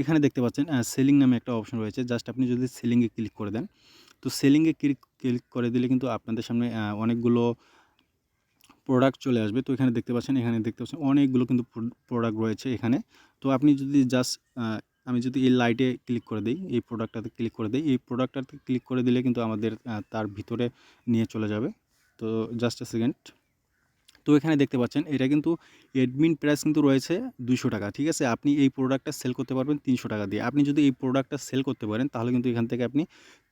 এখানে দেখতে পাচ্ছেন সেলিং নামে একটা অপশন রয়েছে। জাস্ট আপনি যদি সেলিংয়ে ক্লিক করে দেন, তো সেলিংয়ে ক্লিক ক্লিক করে দিলে কিন্তু আপনাদের সামনে অনেকগুলো প্রোডাক্ট চলে আসবে। তো এখানে দেখতে পাচ্ছেন, এখানে দেখতে পাচ্ছেন অনেকগুলো কিন্তু প্রোডাক্ট রয়েছে এখানে। তো আপনি যদি জাস্ট আমি যদি এই লাইটে ক্লিক করে দিই, এই প্রোডাক্টটাতে ক্লিক করে দিই, এই প্রোডাক্টটাতে ক্লিক করে দিলে কিন্তু আমাদের তার ভিতরে নিয়ে চলে যাবে। তো জাস্ট এ সেকেন্ড তো এখানে দেখতে পাচ্ছেন, এটা কিন্তু এডমিন প্রাইস কিন্তু রয়েছে দুশো টাকা, ঠিক আছে? আপনি এই প্রোডাক্টটা সেল করতে পারবেন তিনশো টাকা দিয়ে। আপনি যদি এই প্রোডাক্টটা সেল করতে পারেন, তাহলে কিন্তু এখান থেকে আপনি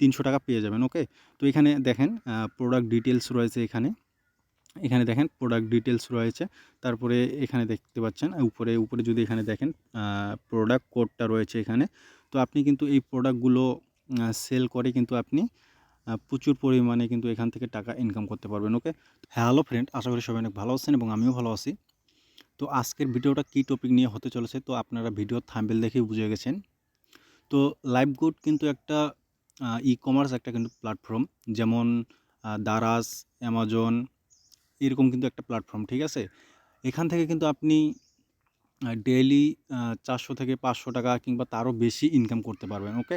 তিনশো টাকা পেয়ে যাবেন ওকে তো এখানে দেখেন প্রোডাক্ট ডিটেলস রয়েছে এখানে। এখানে দেখেন প্রোডাক্ট ডিটেলস রয়েছে। তারপরে এখানে দেখতে পাচ্ছেন, উপরে উপরে যদি এখানে দেখেন প্রোডাক্ট কোডটা রয়েছে এখানে। তো আপনি কিন্তু এই প্রোডাক্টগুলো সেল করে কিন্তু আপনি প্রচুর পরিমাণে কিন্তু এখান থেকে টাকা ইনকাম করতে পারবেন ওকে হ্যালো ফ্রেন্ড আশা করি সবাই অনেক ভালো আছেন এবং আমিও ভালো আছি। তো আজকের ভিডিওটা কী টপিক নিয়ে হতে চলেছে? তো আপনারা ভিডিও থাম্বেল দেখেই বুঝে গেছেন। তো লাইভ গুড কিন্তু একটা ই কমার্স একটা কিন্তু প্ল্যাটফর্ম যেমন দারাজ অ্যামাজন এরকম কিন্তু একটা প্ল্যাটফর্ম ঠিক আছে? এখান থেকে কিন্তু আপনি ডেইলি চারশো থেকে পাঁচশো টাকা কিংবা তারও বেশি ইনকাম করতে পারবেন ওকে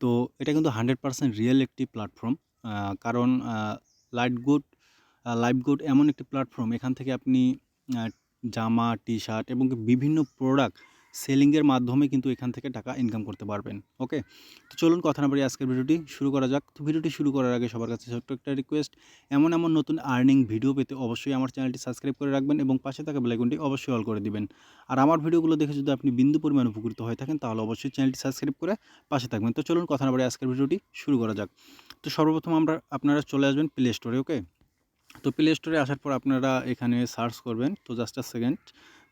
তো এটা কিন্তু হান্ড্রেড পার্সেন্ট রিয়েল একটি প্ল্যাটফর্ম কারণ লাইট গুড লাইভ গুড এমন একটি প্ল্যাটফর্ম এখান থেকে আপনি জামা টি শার্ট এবং বিভিন্ন প্রোডাক্ট সেলিংয়ের মাধ্যমে কিন্তু এখান থেকে টাকা ইনকাম করতে পারবেন ওকে তো চলুন কথা না বাড়ি আজকের ভিডিওটি শুরু করা যাক। তো ভিডিওটি শুরু করার আগে সবার কাছে ছোট্ট একটা রিকোয়েস্ট এমন এমন নতুন আর্নিং ভিডিও পেতে অবশ্যই আমার চ্যানেলটি সাবস্ক্রাইব করে রাখবেন এবং পাশে থাকা বেলাইকনটি অবশ্যই অল করে দিবেন। আর আমার ভিডিওগুলো দেখে যদি আপনি বিন্দু পরিমাণ উপকৃত হয়ে থাকেন, তাহলে অবশ্যই চ্যানেলটি সাবস্ক্রাইব করে পাশে থাকবেন। তো চলুন কথা না বাড়ি আজকের ভিডিওটি শুরু করা যাক। তো সর্বপ্রথম আমরা, আপনারা চলে আসবেন প্লে স্টোরে ওকে তো প্লে স্টোরে আসার পর আপনারা এখানে সার্চ করবেন, তো জাস্ট আ সেকেন্ড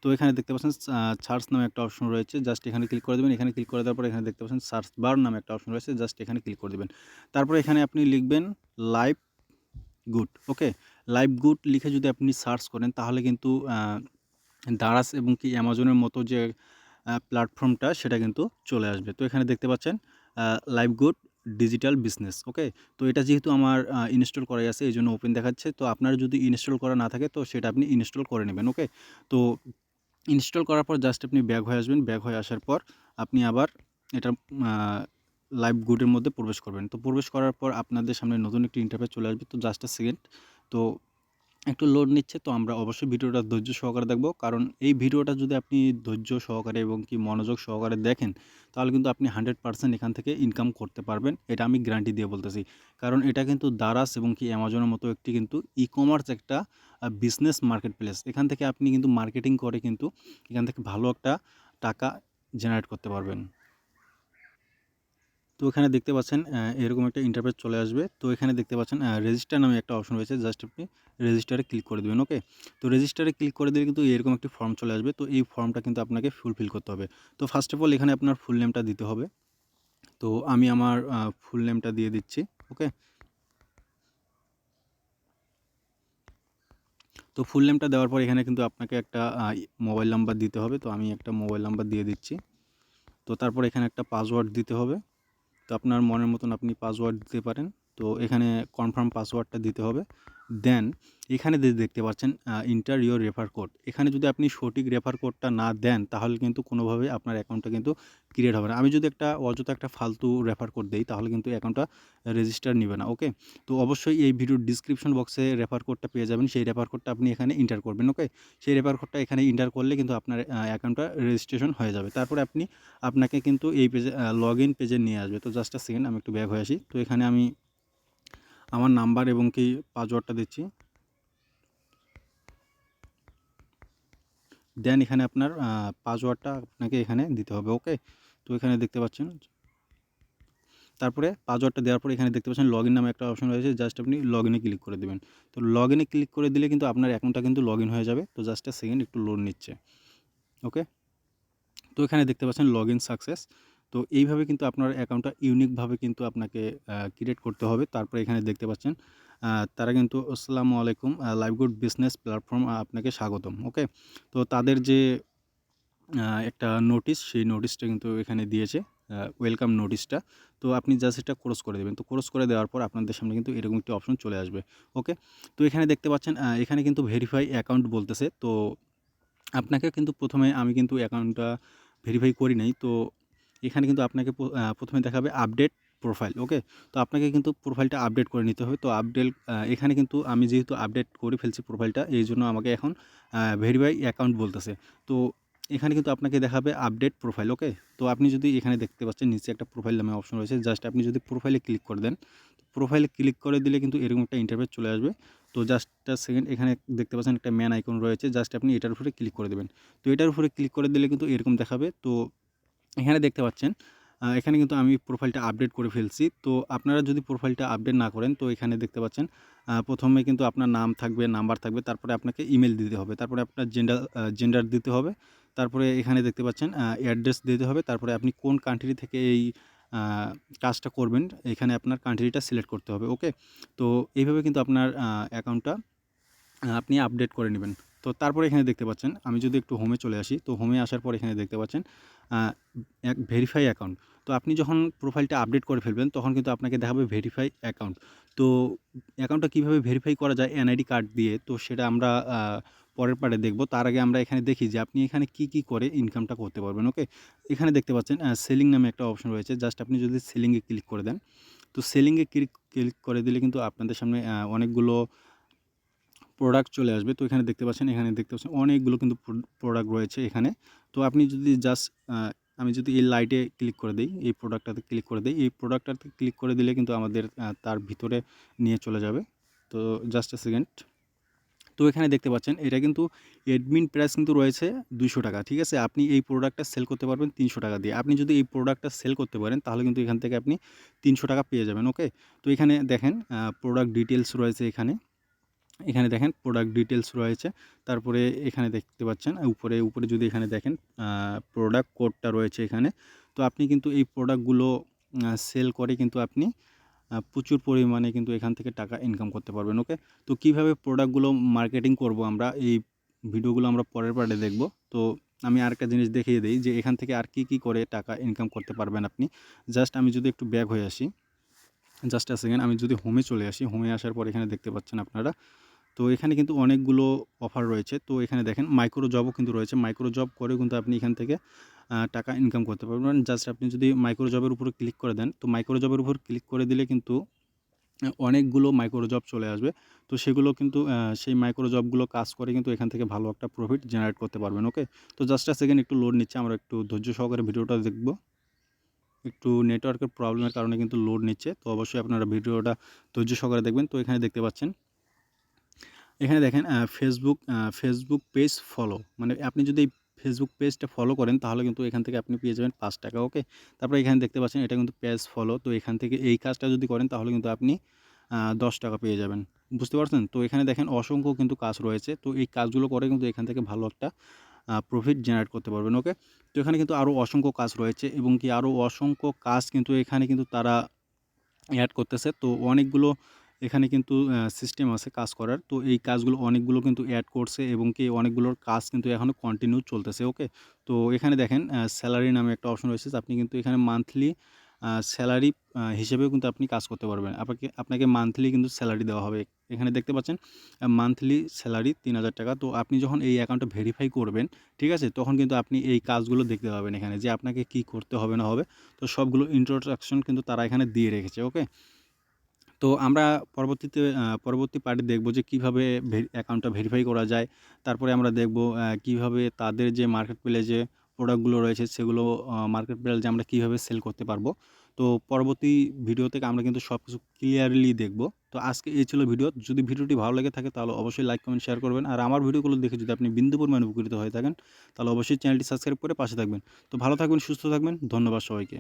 তো এখানে দেখতে পাচ্ছেন সার্চ নামে একটা অপশন রয়েছে জাস্ট এখানে ক্লিক করে দেবেন, এখানে ক্লিক করে দেওয়ার পর এখানে দেখতে পাচ্ছেন সার্চ বার নামে একটা অপশন রয়েছে জাস্ট এখানে ক্লিক করে দেবেন। তারপরে এখানে আপনি লিখবেন live good okay live good লিখে যদি আপনি সার্চ করেন, তাহলে কিন্তু দারাজ এবং কি অ্যামাজনের মতো যে প্ল্যাটফর্মটা সেটা কিন্তু চলে আসবে। তো এখানে দেখতে পাচ্ছেন live good digital business okay তো এটা যেহেতু আমার ইনস্টল করাই আছে, এই জন্য ওপেন দেখাচ্ছে। তো আপনার যদি ইনস্টল করা না থাকে, তো সেটা আপনি ইনস্টল করে নেবেন ওকে তো ইনস্টল করার পর জাস্ট আপনি ব্যাক হয়ে আসবেন। ব্যাক হয়ে আসার পর আপনি আবার এটা লাইভ গুডের মধ্যে প্রবেশ করবেন। তো প্রবেশ করার পর আপনাদের সামনে নতুন একটি ইন্টারফেস চলে আসবে। তো জাস্ট আ সেকেন্ড তো একটু লোড নিচ্ছে, তো আমরা অবশ্যই ভিডিওটা ধৈর্য সহকারে দেখব। কারণ এই ভিডিওটা যদি আপনি ধৈর্য সহকারে এবং কি মনোযোগ সহকারে দেখেন, তাহলে কিন্তু আপনি হান্ড্রেড পার্সেন্ট এখান থেকে ইনকাম করতে পারবেন। এটা আমি গ্যারান্টি দিয়ে বলতেছি। কারণ এটা কিন্তু দারাস এবং কি অ্যামাজনের মতো একটি কিন্তু ই কমার্স একটা বিজনেস মার্কেট প্লেস এখান থেকে আপনি কিন্তু মার্কেটিং করে কিন্তু এখান থেকে ভালো একটা টাকা জেনারেট করতে পারবেন। তো এখানে দেখতে পাচ্ছেন এরকম একটা ইন্টারফেস চলে আসবে। তো এখানে দেখতে পাচ্ছেন রেজিস্টার নামে একটা অপশন রয়েছে। জাস্ট আপনি রেজিস্টারে ক্লিক করে দেবেন ওকে তো রেজিস্টারে ক্লিক করে দিলে কিন্তু এরকম একটি ফর্ম চলে আসবে। তো এই ফর্মটা কিন্তু আপনাকে ফুলফিল করতে হবে। তো ফার্স্ট অফ অল এখানে আপনার ফুল নেমটা দিতে হবে। তো আমি আমার ফুল নেমটা দিয়ে দিচ্ছি ওকে তো ফুল নেমটা দেওয়ার পর এখানে কিন্তু আপনাকে একটা মোবাইল নাম্বার দিতে হবে। তো আমি একটা মোবাইল নাম্বার দিয়ে দিচ্ছি। তো তারপর এখানে একটা পাসওয়ার্ড দিতে হবে। তো আপনার মনের মতন আপনি পাসওয়ার্ড দিতে পারেন। তো এখানে কনফার্ম পাসওয়ার্ডটা দিতে হবে। দেন এখানে দেখতে পাচ্ছেন ইন্টার ইয়োর রেফার কোড এখানে যদি আপনি সঠিক রেফার কোডটা না দেন, তাহলে কিন্তু কোনোভাবে আপনার অ্যাকাউন্টটা কিন্তু ক্রিয়েট হবে না। আমি যদি একটা অযথা একটা ফালতু রেফার কোড দিই, তাহলে কিন্তু অ্যাকাউন্টটা রেজিস্টার নেবে না ওকে তো অবশ্যই এই ভিডিওর ডিসক্রিপশন বক্সে রেফার কোডটা পেয়ে যাবেন। সেই রেফার কোডটা আপনি এখানে ইন্টার করবেন ওকে সেই রেফার কোডটা এখানে ইন্টার করলে কিন্তু আপনার অ্যাকাউন্টটা রেজিস্ট্রেশন হয়ে যাবে। তারপরে আপনি আপনাকে কিন্তু এই পেজে লগ ইন পেজে নিয়ে আসবে। তো জাস্ট আ সেকেন্ড আমি একটু ব্যাক হয়ে আসি। তো এখানে আমি আমার নাম্বার এবং কি পাসওয়ার্ডটা দিচ্ছি। দেন এখানে আপনার পাসওয়ার্ডটা আপনাকে এখানে দিতে হবে ওকে তো এখানে দেখতে পাচ্ছেন, তারপরে পাসওয়ার্ডটা দেওয়ার পরে এখানে দেখতে পাচ্ছেন লগ ইন নামে একটা অপশন রয়েছে জাস্ট আপনি লগ ইনে ক্লিক করে দেবেন। তো লগ ইনে ক্লিক করে দিলে কিন্তু আপনার অ্যাকাউন্টটা কিন্তু লগ হয়ে যাবে, তো জাস্ট সেকেন্ড একটু লোড নিচ্ছে ওকে তো এখানে দেখতে পাচ্ছেন লগ ইন সাকসেস তো এইভাবে কিন্তু আপনার অ্যাকাউন্টটা ইউনিকভাবে কিন্তু আপনাকে ক্রিয়েট করতে হবে। তারপরে এখানে দেখতে পাচ্ছেন তারা কিন্তু আসসালামু আলাইকুম লাইভ গুড বিজনেস প্ল্যাটফর্ম আপনাকে স্বাগতম ওকে তো তাদের যে একটা নোটিশ সেই নোটিশটা কিন্তু এখানে দিয়েছে ওয়েলকাম নোটিশটা তো আপনি জাস্ট এটা ক্রস করে দেবেন। তো ক্রস করে দেওয়ার পর আপনাদের সামনে কিন্তু এরকম একটি অপশন চলে আসবে ওকে তো এখানে দেখতে পাচ্ছেন এখানে কিন্তু ভেরিফাই অ্যাকাউন্ট বলতেছে। তো আপনাকে কিন্তু প্রথমে আমি কিন্তু অ্যাকাউন্টটা ভেরিফাই করি নাই। তো এখানে কিন্তু আপনাকে প্রথমে দেখাবে আপডেট প্রোফাইল ওকে তো আপনাকে কিন্তু প্রোফাইলটা আপডেট করে নিতে হবে। তো আপডেট এখানে কিন্তু আমি যেহেতু আপডেট করে ফেলছি প্রোফাইলটা এই জন্য আমাকে এখন ভেরিফাই অ্যাকাউন্ট বলতেছে। তো এখানে কিন্তু আপনাকে দেখাবে আপডেট প্রোফাইল ওকে তো আপনি যদি এখানে দেখতে পাচ্ছেন, নিচে একটা প্রোফাইল নামে অপশন রয়েছে। জাস্ট আপনি যদি প্রোফাইলে ক্লিক করে দেন প্রোফাইলে ক্লিক করে দিলে কিন্তু এরকম একটা ইন্টারভেস চলে আসবে। তো জাস্ট সেকেন্ড এখানে দেখতে পাচ্ছেন একটা ম্যান আইকন রয়েছে। জাস্ট আপনি এটার উপরে ক্লিক করে দেবেন। তো এটার উপরে ক্লিক করে দিলে কিন্তু এরকম দেখাবে। তো এখানে দেখতে পাচ্ছেন এখানে কিন্তু আমি প্রোফাইলটা আপডেট করে ফেলছি। তো আপনারা যদি প্রোফাইলটা আপডেট না করেন, তো এখানে দেখতে পাচ্ছেন প্রথমে কিন্তু আপনার নাম থাকবে নাম্বার থাকবে, তারপরে আপনাকে ইমেল দিতে হবে, তারপরে আপনার জেন্ডার জেন্ডার দিতে হবে, তারপরে এখানে দেখতে পাচ্ছেন অ্যাড্রেস দিতে হবে, তারপরে আপনি কোন কান্ট্রি থেকে এই কাজটা করবেন, এখানে আপনার কান্ট্রিটা সিলেক্ট করতে হবে ওকে তো এইভাবে কিন্তু আপনার অ্যাকাউন্টটা আপনি আপডেট করে নেবেন। তো তারপরে এখানে দেখতে পাচ্ছেন, আমি যদি একটু হোমে চলে আসি, তো হোমে আসার পর এখানে দেখতে পাচ্ছেন এক ভেরিফাই অ্যাকাউন্ট তো আপনি যখন প্রোফাইলটা আপডেট করে ফেলবেন, তখন কিন্তু আপনাকে দেখাবে ভেরিফাই অ্যাকাউন্ট তো অ্যাকাউন্টটা কীভাবে ভেরিফাই করা যায় এনআইডি কার্ড দিয়ে, তো সেটা আমরা পরের পার্টে দেখব। তার আগে আমরা এখানে দেখি যে আপনি এখানে কি কি করে ইনকামটা করতে পারবেন ওকে এখানে দেখতে পাচ্ছেন সেলিং নামে একটা অপশন রয়েছে। জাস্ট আপনি যদি সেলিংয়ে ক্লিক করে দেন, তো সেলিংয়ে ক্লিক ক্লিক করে দিলে কিন্তু আপনাদের সামনে অনেকগুলো প্রোডাক্ট চলে আসবে। তো এখানে দেখতে পাচ্ছেন, এখানে দেখতে পাচ্ছেন অনেকগুলো কিন্তু প্রোডাক্ট রয়েছে এখানে। তো আপনি যদি জাস্ট আমি যদি এই লাইটে ক্লিক করে দিই, এই প্রোডাক্টটাতে ক্লিক করে দিই, এই প্রোডাক্টটাতে ক্লিক করে দিলে কিন্তু আমাদের তার ভিতরে নিয়ে চলে যাবে। তো জাস্ট এ সেকেন্ড তো এখানে দেখতে পাচ্ছেন, এটা কিন্তু এডমিন প্রাইস কিন্তু রয়েছে দুশো টাকা, ঠিক আছে? আপনি এই প্রোডাক্টটা সেল করতে পারবেন তিনশো টাকা দিয়ে। আপনি যদি এই প্রোডাক্টটা সেল করতে পারেন, তাহলে কিন্তু এখান থেকে আপনি তিনশো টাকা পেয়ে যাবেন ওকে তো এখানে দেখেন প্রোডাক্ট ডিটেলস রয়েছে এখানে। এখানে দেখেন প্রোডাক্ট ডিটেলস রয়েছে। তারপরে এখানে দেখতে পাচ্ছেন, উপরে উপরে যদি এখানে দেখেন প্রোডাক্ট কোডটা রয়েছে এখানে। তো আপনি কিন্তু এই প্রোডাক্টগুলো সেল করে কিন্তু আপনি প্রচুর পরিমাণে কিন্তু এখান থেকে টাকা ইনকাম করতে পারবেন ওকে তো কীভাবে প্রোডাক্টগুলো মার্কেটিং করব আমরা, এই ভিডিওগুলো আমরা পরের পার্টে দেখব। তো আমি আর একটা জিনিস দেখিয়ে দিই যে এখান থেকে আর কি কি করে টাকা ইনকাম করতে পারবেন আপনি। জাস্ট আমি যদি একটু ব্যাক হয়ে আসি জাস্ট আ সেকেন্ড আমি যদি হোমে চলে আসি হোমে আসার পর এখানে দেখতে পাচ্ছেন আপনারা তো এখানে কিন্তু অনেকগুলো অফার রয়েছে। তো এখানে দেখেন মাইক্রো জবও কিন্তু রয়েছে। মাইক্রো জব করে কিন্তু আপনি এখান থেকে টাকা ইনকাম করতে পারবেন। জাস্ট আপনি যদি মাইক্রো জবের উপরে ক্লিক করে দেন, তো মাইক্রো জবের উপর ক্লিক করে দিলে কিন্তু অনেকগুলো মাইক্রো জব চলে আসবে। তো সেগুলো কিন্তু সেই মাইক্রো জবগুলো কাজ করে কিন্তু এখান থেকে ভালো একটা প্রফিট জেনারেট করতে পারবেন ওকে তো জাস্ট সেকেন্ড একটু লোড নিচ্ছে, আমরা একটু ধৈর্য সহকারে ভিডিওটা দেখব। একটু নেটওয়ার্কের প্রবলেমের কারণে কিন্তু লোড নিচ্ছে, তো অবশ্যই আপনারা ভিডিওটা ধৈর্য সহকারে দেখবেন। তো এখানে দেখতে পাচ্ছেন এখানে দেখেন ফেসবুক ফেসবুক পেজ ফলো মানে আপনি যদি ফেসবুক পেজটা ফলো করেন, তাহলে কিন্তু এখান থেকে আপনি পেয়ে যাবেন পাঁচ টাকা ওকে তারপরে এখানে দেখতে পাচ্ছেন, এটা কিন্তু পেজ ফলো তো এখান থেকে এই কাজটা যদি করেন, তাহলে কিন্তু আপনি দশ টাকা পেয়ে যাবেন। বুঝতে পারছেন? তো এখানে দেখেন, অসংখ্য কিন্তু কাজ রয়েছে। তো এই কাজগুলো করে কিন্তু এখান থেকে ভালো একটা প্রফিট জেনারেট করতে পারবেন ওকে তো এখানে কিন্তু আরও অসংখ্য কাজ রয়েছে এবং কি আরও অসংখ্য কাজ কিন্তু এখানে কিন্তু তারা অ্যাড করতেছে। তো অনেকগুলো এখানে কিন্তু সিস্টেম আছে কাজ করার। তো এই কাজগুলো অনেকগুলো কিন্তু অ্যাড করছে এবং কি অনেকগুলোর কাজ কিন্তু এখনও কন্টিনিউ চলতেছে ওকে তো এখানে দেখেন স্যালারি নামে একটা অপশন রয়েছে। আপনি কিন্তু এখানে মান্থলি স্যালারি হিসেবেও কিন্তু আপনি কাজ করতে পারবেন। আপনাকে আপনাকে মান্থলি কিন্তু স্যালারি দেওয়া হবে। এখানে দেখতে পাচ্ছেন মান্থলি স্যালারি তিন হাজার টাকা। তো আপনি যখন এই অ্যাকাউন্টটা ভেরিফাই করবেন, ঠিক আছে? তখন কিন্তু আপনি এই কাজগুলো দেখতে পাবেন এখানে যে আপনাকে কি করতে হবে না হবে। তো সবগুলো ইন্ট্রোডাকশন কিন্তু তারা এখানে দিয়ে রেখেছে ওকে তো আমরা পরবর্তীতে পরবর্তী পার্টে দেখব যে কীভাবে অ্যাকাউন্টটা ভেরিফাই করা যায়। তারপরে আমরা দেখব কীভাবে তাদের যে মার্কেট প্লেসে প্রোডাক্টগুলো রয়েছে সেগুলো মার্কেট প্লেসে আমরা কীভাবে সেল করতে পারব। তো পরবর্তী ভিডিও থেকে আমরা কিন্তু সব কিছু ক্লিয়ারলি দেখব। তো আজকে এই ছিল ভিডিও যদি ভিডিওটি ভালো লেগে থাকে তাহলে অবশ্যই লাইক কমেন্ট শেয়ার করবেন। আর আমার ভিডিওগুলো দেখে যদি আপনি বিন্দু পরিমাণে উপকৃত হয়ে থাকেন, তাহলে অবশ্যই চ্যানেলটি সাবস্ক্রাইব করে পাশে থাকবেন। তো ভালো থাকবেন, সুস্থ থাকবেন। ধন্যবাদ সবাইকে।